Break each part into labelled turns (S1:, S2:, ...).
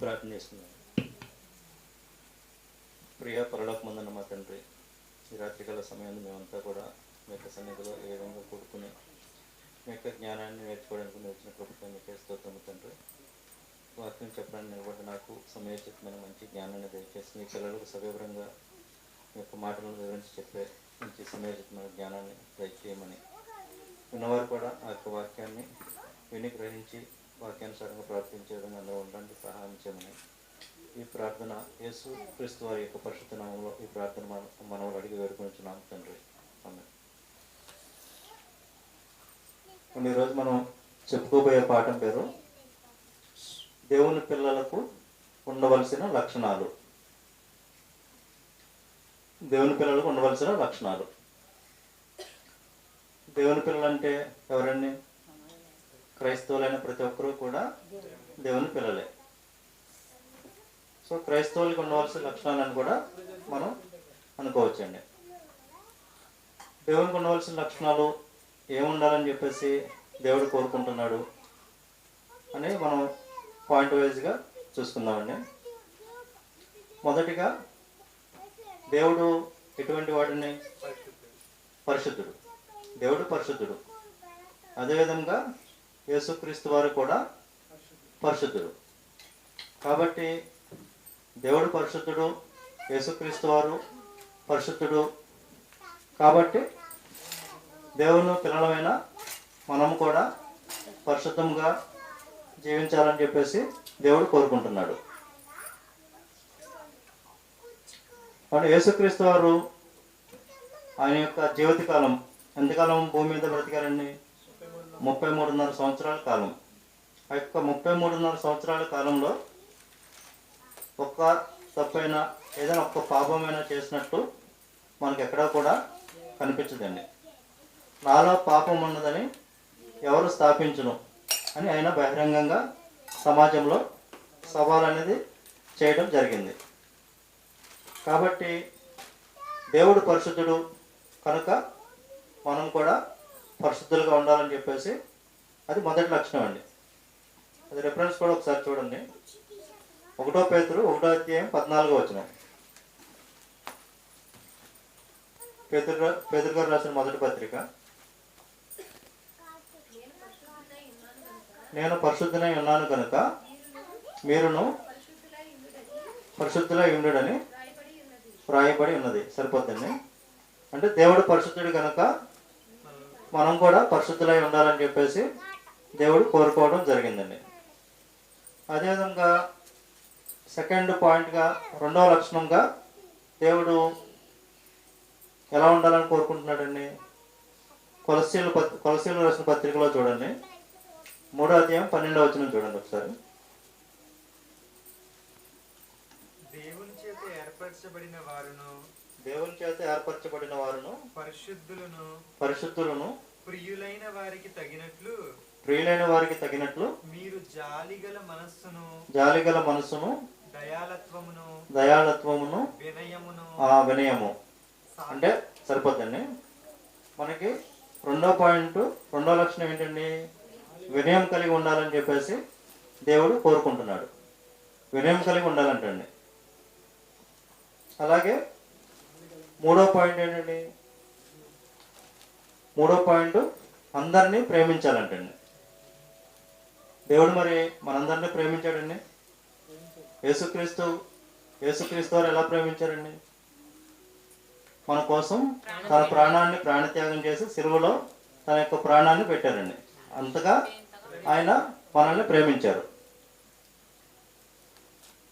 S1: ప్రార్థన చేస్తున్నాను ప్రియ పరలోక మందన్న మా తండ్రి ఈ రాత్రికాల సమయాన్ని మేమంతా కూడా మీ యొక్క సన్నిధిలో ఏ విధంగా కూడుకుని మీ యొక్క జ్ఞానాన్ని నేర్చుకోవడానికి మీరు వచ్చిన ప్రభుత్వం మీకే స్తోత్రము తండ్రి వాక్యం చెప్పడానికి నిలబడి నాకు సమయోచితమైన మంచి జ్ఞానాన్ని దయచేసి మీ పిల్లలకు సవివరంగా మీ యొక్క మాటలను వివరించి చెప్పే మంచి సమయోచితమైన జ్ఞానాన్ని దయచేయమని విన్నవారు కూడా ఆ యొక్క వాక్యాన్ని విని గ్రహించి వాక్యానుసారంగా ప్రార్థించడం అందులో ఉండడానికి సహాయం చేయమని ఈ ప్రార్థన యేసు క్రీస్తు వారి యొక్క పరిశుద్ధ నామంలో ఈ ప్రార్థన మనం మనవలు అడిగి వేడుకొనిచున్నాం తండ్రి. అమ్మాయి ఈరోజు మనం చెప్పుకోబోయే పాఠం పేరు దేవుని పిల్లలకు ఉండవలసిన లక్షణాలు. దేవుని పిల్లలకు ఉండవలసిన లక్షణాలు. దేవుని పిల్లలు అంటే ఎవరండి? క్రైస్తవులైన ప్రతి ఒక్కరూ కూడా దేవుని పిల్లలే. సో క్రైస్తవులకు ఉండవలసిన లక్షణాలను కూడా మనం అనుకోవచ్చండి. దేవునికి ఉండవలసిన లక్షణాలు ఏముండాలని చెప్పేసి దేవుడు కోరుకుంటున్నాడు అని మనం పాయింట్ వైజ్గా చూసుకుందామండి. మొదటిగా దేవుడు ఎటువంటి వాడిని? పరిశుద్ధుడు. దేవుడు పరిశుద్ధుడు. అదేవిధంగా యేసుక్రీస్తు వారు కూడా పరిశుద్ధుడు. కాబట్టి దేవుడు పరిశుద్ధుడు యేసుక్రీస్తు వారు పరిశుద్ధుడు. కాబట్టి దేవుని పిల్లలమైన మనం కూడా పరిశుద్ధంగా జీవించాలని చెప్పేసి దేవుడు కోరుకుంటున్నాడు. కాబట్టి యేసుక్రీస్తు వారు ఆయన యొక్క జీవితకాలం ఎంతకాలం భూమి మీద బ్రతికారండి ముప్పై మూడున్నర సంవత్సరాల కాలం. ఆ యొక్క ముప్పై మూడున్నర సంవత్సరాల కాలంలో ఒక్క తప్పైనా ఏదైనా ఒక్క పాపమైనా చేసినట్టు మనకు ఎక్కడా కూడా కనిపించదండి. నాలో పాపం ఉన్నదని ఎవరు స్థాపించను అని ఆయన బహిరంగంగా సమాజంలో సవాల్ అనేది చేయడం జరిగింది. కాబట్టి దేవుడు పరిశుద్ధుడు కనుక మనం కూడా పరిశుద్ధులుగా ఉండాలని చెప్పేసి అది మొదటి లక్షణం అండి. అది రెఫరెన్స్ కూడా ఒకసారి చూడండి. ఒకటో పేతురు ఒకటో అధ్యాయం పద్నాలుగో వచ్చిన పేతురు పేతురు గారు రాసిన మొదటి పత్రిక. నేను పరిశుద్ధులై ఉన్నాను కనుక మీరును పరిశుద్ధులై ఉండుడని రాయబడి ఉన్నది. సరిపోతుంది అంటే దేవుడు పరిశుద్ధుడు కనుక మనం కూడా పరిశుద్ధులై ఉండాలని చెప్పేసి దేవుడు కోరుకోవడం జరిగిందండి. అదేవిధంగా సెకండ్ పాయింట్గా రెండవ లక్షణంగా దేవుడు ఎలా ఉండాలని కోరుకుంటున్నాడండి? కొలసీలు పత్ కొలసీలు రాసిన పత్రికలో చూడండి. మూడో అధ్యాయం పన్నెండవ వచ్చిన చూడండి ఒకసారి
S2: దేవుని చేత ఏర్పరచబడిన వారును
S1: దేవుని చేత ఏర్పరచబడిన వారును
S2: పరిశుద్ధులను
S1: పరిశుద్ధులను
S2: ప్రియులైన వారికి తగినట్లు
S1: ప్రియులైన వారికి తగినట్లు
S2: మీరు జాలిగల మనస్సును
S1: జాలిగల మనసును
S2: దయాలత్వమును
S1: దయాళత్వమును
S2: వినయమును
S1: ఆ వినయము. అంటే సరిపోద్దండి. మనకి రెండో పాయింట్ రెండో లక్షణం ఏంటండి? వినయం కలిగి ఉండాలని చెప్పేసి దేవుడు కోరుకుంటున్నాడు. వినయం కలిగి ఉండాలంటండి. అలాగే మూడో పాయింట్ ఏంటండి? మూడో పాయింట్ అందరినీ ప్రేమించాలంటండి. దేవుడు మరి మనందరినీ ప్రేమించాడండి? యేసుక్రీస్తు యేసుక్రీస్తు వారు ఎలా ప్రేమించారండి? మన కోసం తన ప్రాణాన్ని ప్రాణత్యాగం చేసి సిరువులో తన యొక్క ప్రాణాన్ని పెట్టారండి. అంతగా ఆయన మనల్ని ప్రేమించారు.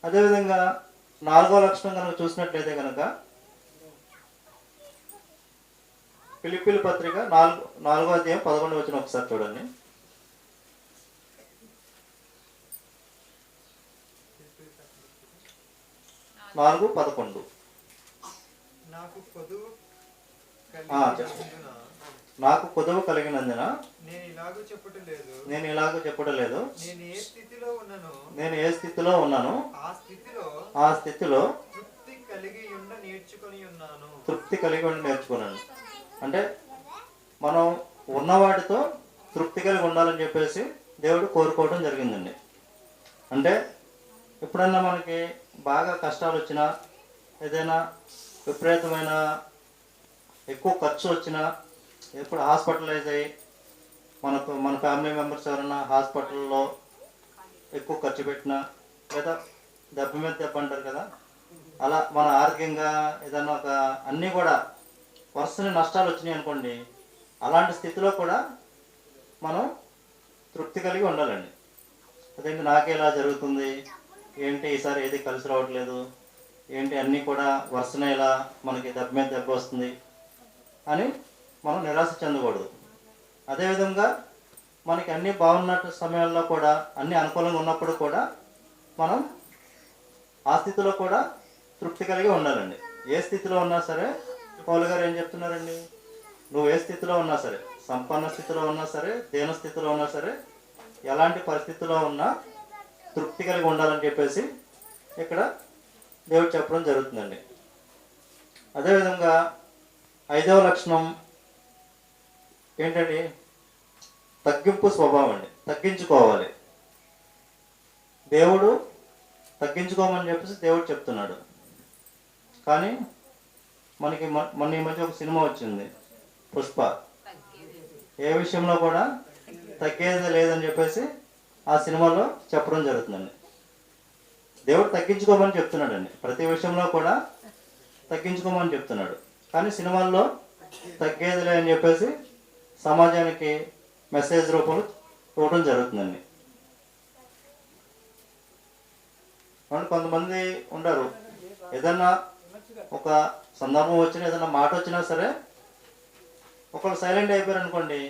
S1: అదేవిధంగా నాలుగో లక్షణం కనుక చూసినట్లయితే కనుక పిలిపిలి పత్రిక నాలుగు నాలుగో అధ్యాయం పదకొండు వచ్చిన ఒకసారి చూడండి. నాలుగు పదకొండు.
S2: నాకు
S1: నాకు కుదవ కలిగినందున
S2: నేను ఇలాగూ చెప్పటం లేదు.
S1: నేను ఇలాగ చెప్పడం లేదు.
S2: నేను ఏ స్థితిలో ఉన్నను
S1: నేను ఏ స్థితిలో ఉన్నానో
S2: ఆ స్థితిలో
S1: ఆ స్థితిలో
S2: తృప్తి కలిగి ఉండ నేర్చుకొని ఉన్నాను.
S1: తృప్తి కలిగి ఉండి నేర్చుకున్నాను. అంటే మనం ఉన్న వాటితో తృప్తి కలిగి ఉండాలని చెప్పేసి దేవుడు కోరుకోవడం జరిగిందండి. అంటే ఎప్పుడన్నా మనకి బాగా కష్టాలు వచ్చినా ఏదైనా విపరీతమైన ఎక్కువ ఖర్చు వచ్చినా ఎప్పుడు హాస్పిటలైజ్ అయ్యి మనకు మన ఫ్యామిలీ మెంబర్స్ ఎవరైనా హాస్పిటల్లో ఎక్కువ ఖర్చు పెట్టినా లేదా దెబ్బ మీద దెబ్బ అంటారు కదా అలా మన ఆరోగ్యంగా ఏదైనా ఒక అన్నీ కూడా వరుసని నష్టాలు వచ్చినాయి అనుకోండి అలాంటి స్థితిలో కూడా మనం తృప్తి కలిగి ఉండాలండి. అదేంటి నాకే ఇలా జరుగుతుంది ఏంటి ఈసారి ఏది కలిసి రావట్లేదు ఏంటి అన్నీ కూడా వరుసనే ఇలా మనకి దెబ్బ మీద దెబ్బ వస్తుంది అని మనం నిరాశ చెందకూడదు. అదేవిధంగా మనకి అన్నీ బాగున్నట్టు సమయాల్లో కూడా అన్ని అనుకూలంగా ఉన్నప్పుడు కూడా మనం ఆ స్థితిలో కూడా తృప్తి కలిగి ఉండాలండి. ఏ స్థితిలో ఉన్నా సరే పౌలు గారు ఏం చెప్తున్నారండి? నువ్వు ఏ స్థితిలో ఉన్నా సరే సంపన్న స్థితిలో ఉన్నా సరే దేన స్థితిలో ఉన్నా సరే ఎలాంటి పరిస్థితిలో ఉన్నా తృప్తి కలిగి ఉండాలని చెప్పేసి ఇక్కడ దేవుడు చెప్పడం జరుగుతుందండి. అదేవిధంగా ఐదవ లక్షణం ఏంటండి? తగ్గింపు స్వభావం అండి. తగ్గించుకోవాలి. దేవుడు తగ్గించుకోమని చెప్పేసి దేవుడు చెప్తున్నాడు. కానీ మనకి మన మొన్న ఈ మధ్య ఒక సినిమా వచ్చింది. పుష్ప. ఏ విషయంలో కూడా తగ్గేది లేదని చెప్పేసి ఆ సినిమాలో చెప్పడం జరుగుతుందండి. దేవుడు తగ్గించుకోమని చెప్తున్నాడండి. ప్రతి విషయంలో కూడా తగ్గించుకోమని చెప్తున్నాడు. కానీ సినిమాల్లో తగ్గేది లేదని చెప్పేసి సమాజానికి మెసేజ్ రూపంలో ఇవ్వడం జరుగుతుందండి. అవును కొంతమంది ఉండరు. ఏదన్నా ఒక సందర్భం వచ్చినా ఏదన్నా మాట వచ్చినా సరే ఒకళ్ళు సైలెంట్ అయిపోయారు అనుకోండి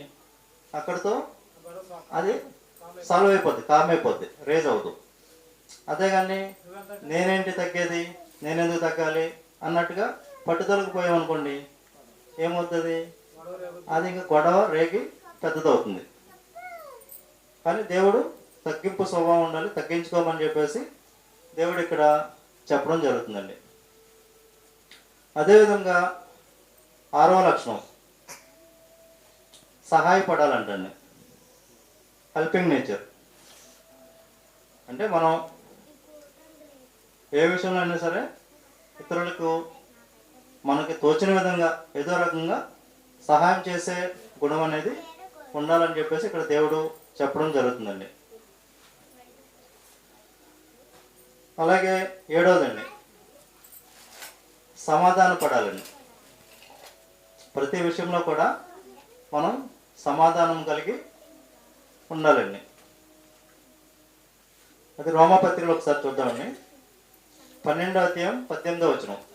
S1: అక్కడితో అది సాల్వ్ అయిపోద్ది కామ్ అయిపోద్ది రేజ్ అవుతుంది అదే కానీ నేనేంటి తగ్గేది నేనెందుకు తగ్గాలి అన్నట్టుగా పట్టుదలకు పోయామనుకోండి ఏమవుతుంది? అది ఇంకా గొడవ రేగి పెద్దదవుతుంది. కానీ దేవుడు తగ్గింపు స్వభావం ఉండాలి తగ్గించుకోమని చెప్పేసి దేవుడు ఇక్కడ చెప్పడం జరుగుతుందండి. అదేవిధంగా ఆరవ లక్షణం. సహాయపడాలంటండి. Helping nature. అంటే మనం ఏ విషయంలో అయినా సరే ఇతరులకు మనకి తోచిన విధంగా ఏదో రకంగా సహాయం చేసే గుణం అనేది ఉండాలని చెప్పేసి ఇక్కడ దేవుడు చెప్పడం జరుగుతుందండి. అలాగే ఏడవదండి. సమాధాన పడాలండి. ప్రతి విషయంలో కూడా మనం సమాధానం కలిగి ఉండాలండి. అది రోమపత్రికలో ఒకసారి చూద్దామండి. పన్నెండో అధ్యాయం పద్దెనిమిదో వచనం.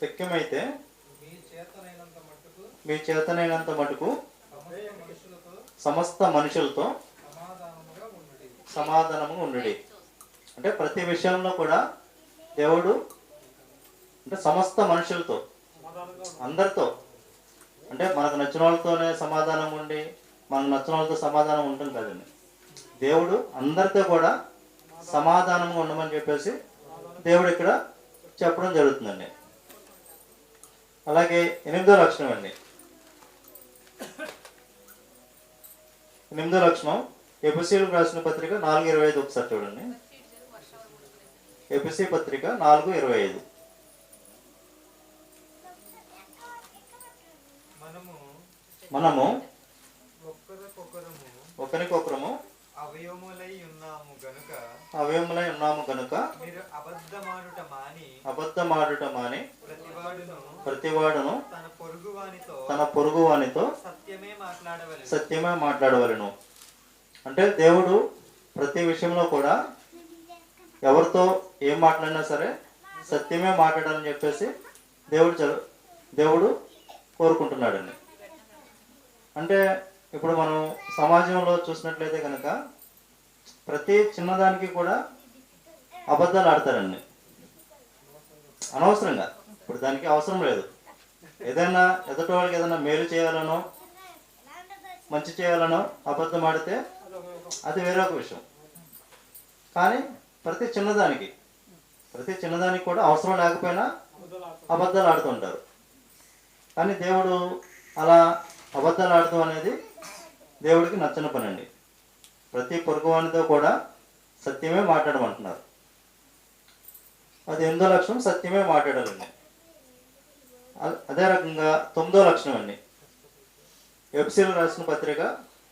S1: శక్యమైతే
S2: మీ చేతనైనంత
S1: మటుకు
S2: సమస్త మనుషులతో
S1: సమాధానము ఉండుడి. అంటే ప్రతి విషయంలో కూడా దేవుడు అంటే సమస్త మనుషులతో అందరితో అంటే మనకు నచ్చిన వాళ్ళతోనే సమాధానం ఉండి మనకు నచ్చిన వాళ్ళతో సమాధానం ఉంటుంది కదండి. దేవుడు అందరితో కూడా సమాధానంగా ఉండమని చెప్పేసి దేవుడు ఇక్కడ చెప్పడం జరుగుతుందండి. అలాగే ఎనిమిదో లక్షణం అండి. ఎనిమిదో లక్షణం ఎపిసీలకు రాసిన పత్రిక నాలుగు ఇరవై ఐదు ఒకసారి చూడండి. ఎపిసి పత్రిక నాలుగు ఇరవై ఐదు.
S2: మనము
S1: ఒకరికొకరము
S2: అవయములై ఉన్నాము గనుక
S1: అవయములై ఉన్నాము కనుక
S2: మీరు అబద్ధమాడుట మాని
S1: అబద్ధమాడుట మాని
S2: ప్రతివాడును
S1: ప్రతివాడును
S2: తన పొరుగు వానితో
S1: తన పొరుగు వానితో
S2: సత్యమే మాట్లాడవలెను.
S1: సత్యమే మాట్లాడవలను. అంటే దేవుడు ప్రతి విషయంలో కూడా ఎవరితో ఏం మాట్లాడినా సరే సత్యమే మాట్లాడాలని చెప్పేసి దేవుడు దేవుడు కోరుకుంటున్నాడండి. అంటే ఇప్పుడు మనం సమాజంలో చూసినట్లయితే కనుక ప్రతి చిన్నదానికి కూడా అబద్ధాలు ఆడతారండి. అనవసరంగా. ఇప్పుడు దానికి అవసరం లేదు. ఏదైనా ఎదుటి వాళ్ళకి ఏదైనా మేలు చేయాలనో మంచి చేయాలనో అబద్ధం ఆడితే అది వేరొక విషయం. కానీ ప్రతి చిన్నదానికి ప్రతి చిన్నదానికి కూడా అవసరం లేకపోయినా అబద్ధాలు ఆడుతుంటారు కానీ దేవుడు అలా అబద్ధాలు ఆడటం అనేది దేవుడికి నచ్చిన పని అండి ప్రతి పొరుగువానితో కూడా సత్యమే మాట్లాడమంటున్నారు. అది ఎనిమిదో లక్షణం సత్యమే మాట్లాడాలండి. అదే రకంగా తొమ్మిదో లక్షణం అండి. ఎఫ్సీలు రాసిన పత్రిక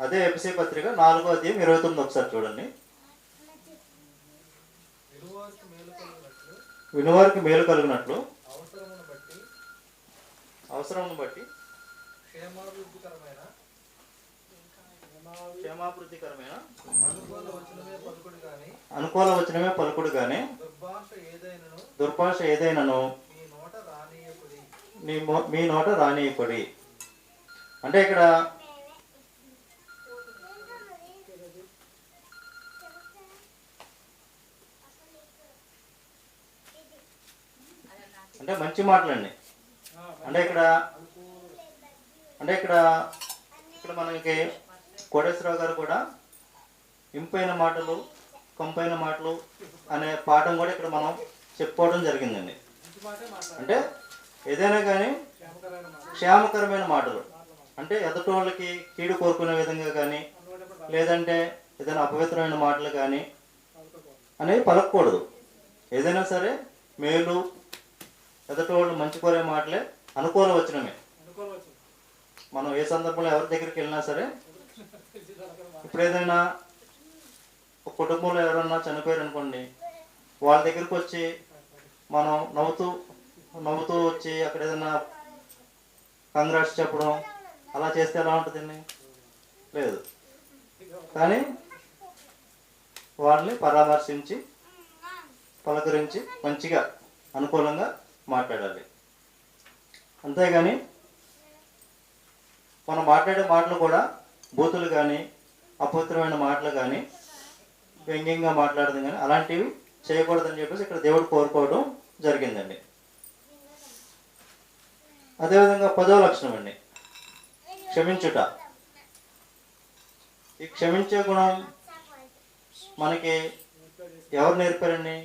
S1: అదే ఎఫ్సీ పత్రిక నాలుగో అధ్యాయం ఇరవై తొమ్మిది ఒకసారి చూడండి.
S3: వినువారికి మేలు కలిగినట్లు అవసరమును బట్టి
S1: అవసరం బట్టి
S3: క్షేమాభివృద్ధికరమైన
S1: క్షేమాభివృద్ధికరమైన
S3: అనుకూల వచనమే పలుకుడు గాని దుర్భాష ఏదైనను మీ నోట రానియకుడి.
S1: అంటే ఇక్కడ అంటే మంచి మాటలండి. అంటే ఇక్కడ అంటే ఇక్కడ ఇక్కడ మనకి కోటేశ్వరరావు గారు కూడా ఇంపైన మాటలు కంపైన మాటలు అనే పాఠం కూడా ఇక్కడ మనం చెప్పుకోవడం జరిగిందండి. అంటే ఏదైనా కానీ
S3: క్షేమకరమైన
S1: మాటలు. అంటే ఎదుటి వాళ్ళకి కీడు కోరుకునే విధంగా కానీ లేదంటే ఏదైనా అపవిత్రమైన మాటలు కానీ అనేవి పలకూడదు ఏదైనా సరే మేలు ఎదుటి వాళ్ళు మంచి కోరే మాటలే అనుకూల వచ్చినమే మనం ఏ సందర్భంలో ఎవరి దగ్గరికి వెళ్ళినా సరే ఇప్పుడు ఏదైనా కుటుంబంలో ఎవరన్నా చనిపోయారు అనుకోండి వాళ్ళ దగ్గరికి వచ్చి మనం నవ్వుతూ నవ్వుతూ వచ్చి అక్కడ ఏదైనా కంగ్రాట్స్ చెప్పడం అలా చేస్తే ఎలా ఉంటుందండి? లేదు. కానీ వాళ్ళని పరామర్శించి పలకరించి మంచిగా అనుకూలంగా మాట్లాడాలి. అంతేగాని మనం మాట్లాడే మాటలు కూడా బూతులు కానీ అపవిత్రమైన మాటలు కానీ వ్యంగ్యంగా మాట్లాడడం కానీ అలాంటివి చేయకూడదని చెప్పేసి ఇక్కడ దేవుడు కోరుకోవడం జరిగిందండి. అదేవిధంగా పదో లక్షణం అండి. క్షమించుట. ఈ క్షమించే గుణం మనకి ఎవరు నేర్పారండి?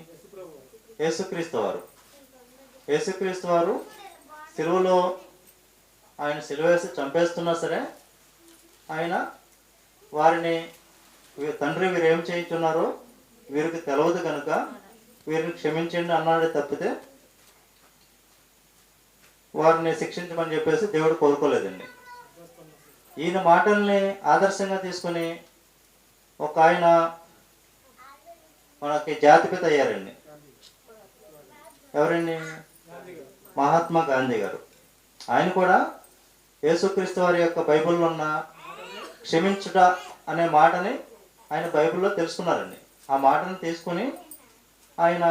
S1: యేసుక్రీస్తు వారు. యేసుక్రీస్తు వారు సిలువలో ఆయన సిలువేసి చంపేస్తున్నా సరే ఆయన వారిని తండ్రి వీరు ఏమి చేయించున్నారో వీరికి తెలవదు కనుక వీరిని క్షమించండి అన్నాడే తప్పితే వారిని శిక్షించమని చెప్పేసి దేవుడు కోరుకోలేదండి ఈయన మాటల్ని ఆదర్శంగా తీసుకుని ఒక ఆయన మనకి జాతిపిత అయ్యారండి. ఎవరండి? మహాత్మా గాంధీ గారు. ఆయన కూడా యేసుక్రీస్తు వారి యొక్క బైబిల్లో ఉన్న క్షమించుట అనే మాటని ఆయన బైబిల్లో తెలుసుకున్నారండి. ఆ మాటను తీసుకుని ఆయన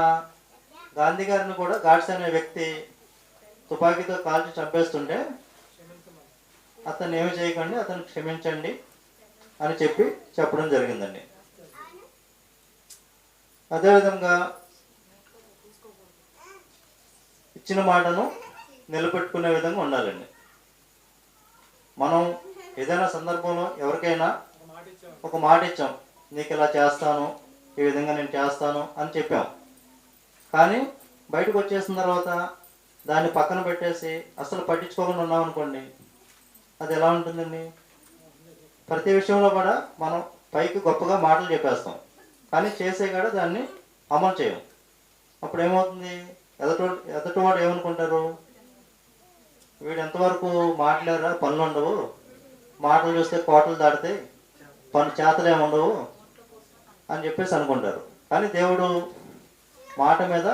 S1: గాంధీ గారిని కూడా గాడ్స్ అనే వ్యక్తి తుపాకీతో కాల్చి చంపేస్తుంటే అతను ఏమి చేయకండి అతను క్షమించండి అని చెప్పి చెప్పడం జరిగిందండి. అదేవిధంగా ఇచ్చిన మాటను నిలబెట్టుకునే విధంగా ఉండాలండి. మనం ఏదైనా సందర్భంలో ఎవరికైనా ఒక మాట ఇచ్చాం. నీకు ఇలా చేస్తాను ఈ విధంగా నేను చేస్తాను అని చెప్పాం. కానీ బయటకు వచ్చేసిన తర్వాత దాన్ని పక్కన పెట్టేసి అసలు పట్టించుకోకుండా ఉన్నాం అనుకోండి అది ఎలా ఉంటుందండి? ప్రతి విషయంలో కూడా మనం పైకి గొప్పగా మాటలు చెప్పేస్తాం. కానీ చేసే కాడ దాన్ని అమలు చేయం. అప్పుడు ఏమవుతుంది? ఎదటి ఎదటివాడు ఏమనుకుంటారు? వీడు ఎంతవరకు మాట్లాడారా? పనులు ఉండవు. మాటలు చూస్తే కోటలు దాటితే పని చేతలే ఉండవు అని చెప్పేసి అనుకుంటారు. కానీ దేవుడు మాట మీద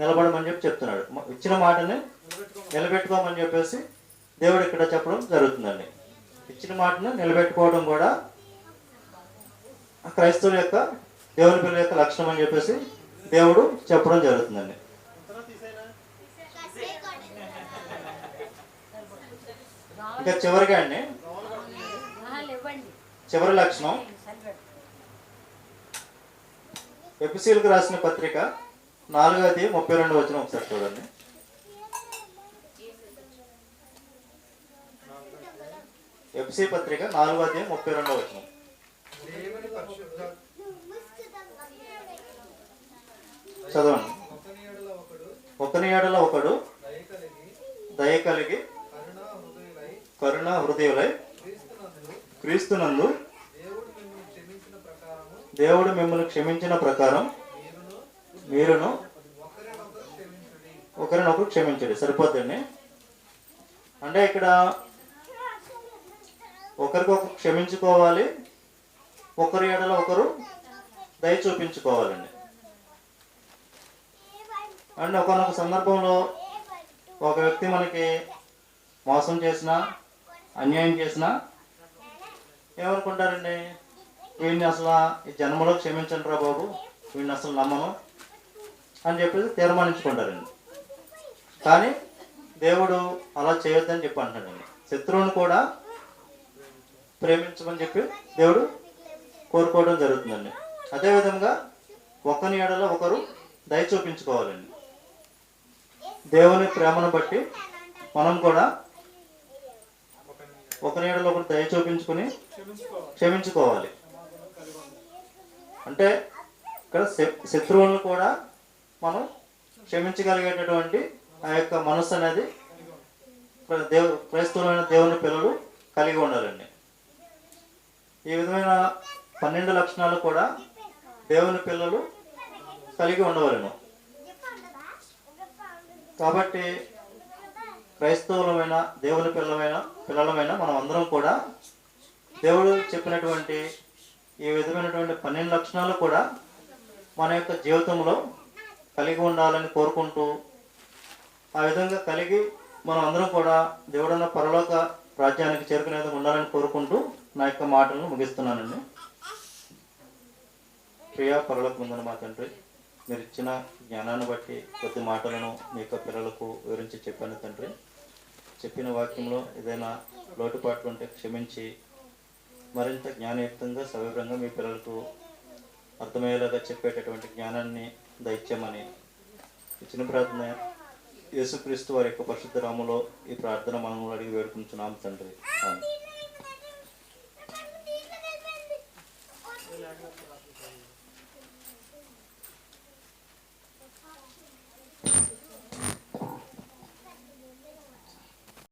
S1: నిలబడమని చెప్పి చెప్తున్నాడు. ఇచ్చిన మాటని నిలబెట్టుకోమని చెప్పేసి దేవుడు ఇక్కడ చెప్పడం జరుగుతుందండి. ఇచ్చిన మాటను నిలబెట్టుకోవడం కూడా క్రైస్తవుల యొక్క దేవుని పిల్లల యొక్క లక్షణం అని చెప్పేసి దేవుడు చెప్పడం జరుగుతుందండి. ఇంకా చివరిగా అండి. చివరి లక్షణం. ఎపిసీలకు రాసిన పత్రిక నాలుగోది ముప్పై రెండు వచ్చిన ఒకసారి చూడండి. ఎఫ్సి పత్రిక నాలుగోది ముప్పై రెండో వచ్చిన చదవండి.
S3: ఒకని ఏడల ఒకడు దయ కలిగి
S1: కరుణ హృదయులై
S2: క్రీస్తునందు దేవుడు మిమ్మల్ని క్షమించిన
S1: ప్రకారం
S2: మీరును ఒకరినొకరు క్షమించండి.
S1: సరిపోతుంది అంటే ఇక్కడ ఒకరికొకరు క్షమించుకోవాలి ఒకరి ఏడలో ఒకరు దయ చూపించుకోవాలండి. అండ్ ఒకనొక సందర్భంలో ఒక వ్యక్తి మనకి మోసం చేసినా అన్యాయం చేసినా ఏమనుకుంటారండి వీడిని అసలు ఈ జన్మలో క్షమించండి రా బాబు. వీడిని అసలు నమ్మను అని చెప్పేసి తీర్మానించుకుంటారండి. కానీ దేవుడు అలా చేయొద్దని చెప్పి అంటాడండి శత్రువుని కూడా ప్రేమించమని చెప్పి దేవుడు కోరుకోవడం జరుగుతుందండి. అదేవిధంగా ఒకరి ఏడలో ఒకరు దయ చూపించుకోవాలండి. దేవుని ప్రేమను బట్టి మనం కూడా ఒక నీడలో ఒకటి దయ చూపించుకుని
S3: క్షమించుకోవాలి.
S1: అంటే ఇక్కడ శ- శత్రువులను కూడా మనం క్షమించగలిగేటటువంటి ఆ యొక్క మనస్సు అనేది దేవు క్రైస్తవులైన దేవుని పిల్లలు కలిగి ఉండాలండి. ఈ విధమైన పన్నెండు లక్షణాలు కూడా దేవుని పిల్లలు కలిగి ఉండవలను. కాబట్టి క్రైస్తవులమైన దేవుని పిల్లలమైన పిల్లలమైన మనం అందరం కూడా దేవుడు చెప్పినటువంటి ఈ విధమైనటువంటి పన్నెండు లక్షణాలు కూడా మన యొక్క జీవితంలో కలిగి ఉండాలని కోరుకుంటూ ఆ విధంగా కలిగి మనం అందరం కూడా దేవుడన్న పరలోక రాజ్యానికి చేరుకునే విధంగా ఉండాలని కోరుకుంటూ నా యొక్క మాటలను ముగిస్తున్నానండి. ప్రియా పరలోక ముందన మా తండ్రి మీరు ఇచ్చిన జ్ఞానాన్ని బట్టి కొద్ది మాటలను మీ యొక్క పిల్లలకు వివరించి చెప్పాను తండ్రి. చెప్పిన వాక్యంలో ఏదైనా లోటుపాట్లు ఉంటే క్షమించి మరింత జ్ఞానయుక్తంగా సవివరంగా మీ పిల్లలకు అర్థమయ్యేలాగా చెప్పేటటువంటి జ్ఞానాన్ని దయచేయమని ఇచ్చిన ప్రార్థన యేసుక్రీస్తు వారి యొక్క పరిశుద్ధ రాములో ఈ ప్రార్థన మనం అడిగి వేడుకుంటున్నాం తండ్రి.